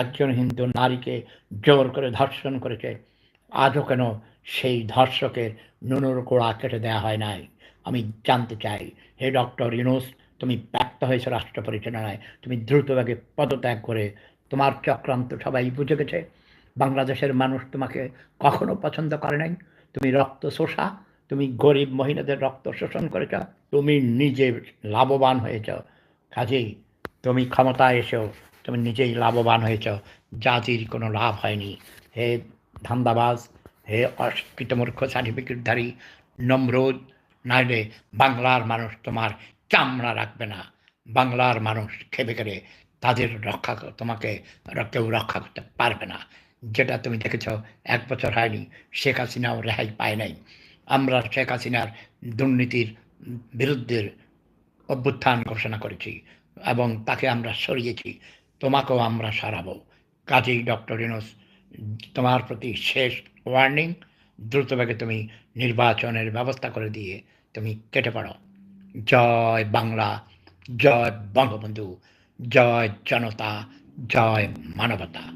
একজন হিন্দু নারীকে জোর করে ধর্ষণ করেছে। আজও কেন সেই ধর্ষকের নুনুর গোড়া কেটে দেওয়া হয় নাই? আমি জানতে চাই, হে ডক্টর ইউনুস, তুমি ব্যক্ত হয়েছো রাষ্ট্র পরিচালনায়। তুমি দ্রুতভাবে পদত্যাগ করে তোমার চক্রান্ত সবাই বুঝে গেছে। বাংলাদেশের মানুষ তোমাকে কখনো পছন্দ করে নাই। তুমি রক্ত শোষা, তুমি গরিব মহিলাদের রক্ত শোষণ করেছ। তুমি নিজে লাভবান হয়েছ। কাজেই তুমি ক্ষমতায় এসেও তুমি নিজেই লাভবান হয়েছ। জাতির কোনো লাভ হয়নি। হে ধান্দাবাজ, হে অশিক্ষিত মূর্খ সার্টিফিকেটধারী নমরুদ নাইলে বাংলার মানুষ তোমার চামড়া রাখবে না। বাংলার মানুষ খেপে করে তাদের রক্ষা, তোমাকে কেউ রক্ষা করতে পারবে না। যেটা তুমি দেখেছ এক বছর হয়নি, শেখ হাসিনাও রেহাই পায় নাই। আমরা শেখ হাসিনার দুর্নীতির বিরুদ্ধে অভ্যুত্থান ঘোষণা করেছি এবং তাকে আমরা সরিয়েছি। তোমাকেও আমরা সারাবো। কাজেই ডক্টর ইনোস তোমার প্রতি শেষ ওয়ার্নিং দ্রুতভাবে তুমি নির্বাচনের ব্যবস্থা করে দিয়ে তুমি কেটে পড়ো। জয় বাংলা, জয় বঙ্গবন্ধু, জয় জনতা, জয় মানবতা।